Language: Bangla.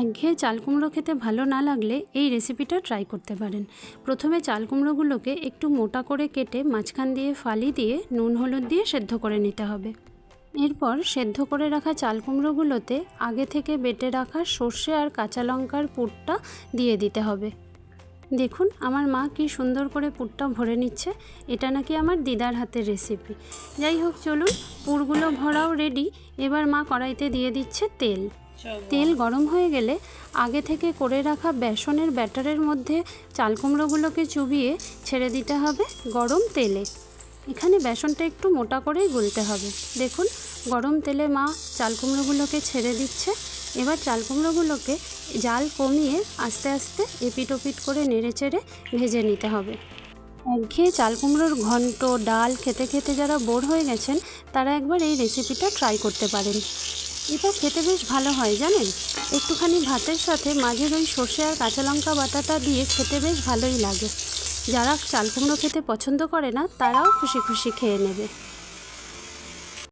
একঘেয়ে চাল কুমড়ো খেতে ভালো না লাগলে এই রেসিপিটা ট্রাই করতে পারেন। প্রথমে চাল কুমড়োগুলোকে একটু মোটা করে কেটে মাঝখান দিয়ে ফালি দিয়ে নুন, হলুদ দিয়ে সেদ্ধ করে নিতে হবে। এরপর সেদ্ধ করে রাখা চাল কুমড়োগুলোতে আগে থেকে বেটে রাখা সর্ষে আর কাঁচা লঙ্কার পুরটা দিয়ে দিতে হবে। দেখুন, আমার মা কি সুন্দর করে পুরটা ভরে নিচ্ছে। এটা নাকি আমার দিদার হাতের রেসিপি যাই হোক, চলুন পুরগুলো ভরাও রেডি এবার মা কড়াইতে দিয়ে দিচ্ছে তেল। তেল গরম হয়ে গেলে আগে থেকে করে রাখা বেসনের ব্যাটারের মধ্যে চাল কুমড়োগুলোকে চুবিয়ে ছেড়ে দিতে হবে গরম তেলে। এখানে বেসনটা একটু মোটা করেই গুলতে হবে। দেখুন, গরম তেলে মা চাল কুমড়োগুলোকে ছেড়ে দিচ্ছে। এবার চাল কুমড়োগুলোকে জাল কমিয়ে আস্তে আস্তে এপিট ওপিট করে নেড়ে চেড়ে ভেজে নিতে হবে। একঘেয়ে চাল কুমড়োর ঘন্ট, ডাল, খেতে খেতে যারা বোর হয়ে গেছেন, তারা একবার এই রেসিপিটা ট্রাই করতে পারেন। এটা খেতে বেশ ভালো হয়, জানেন? একটুখানি ভাতের সাথে মাঝের ওই সর্ষে আর কাঁচা লঙ্কা বাটাটা দিয়ে খেতে বেশ ভালোই লাগে। যারা চাল কুমড়ো খেতে পছন্দ করে না, তারাও খুশি খুশি খেয়ে নেবে।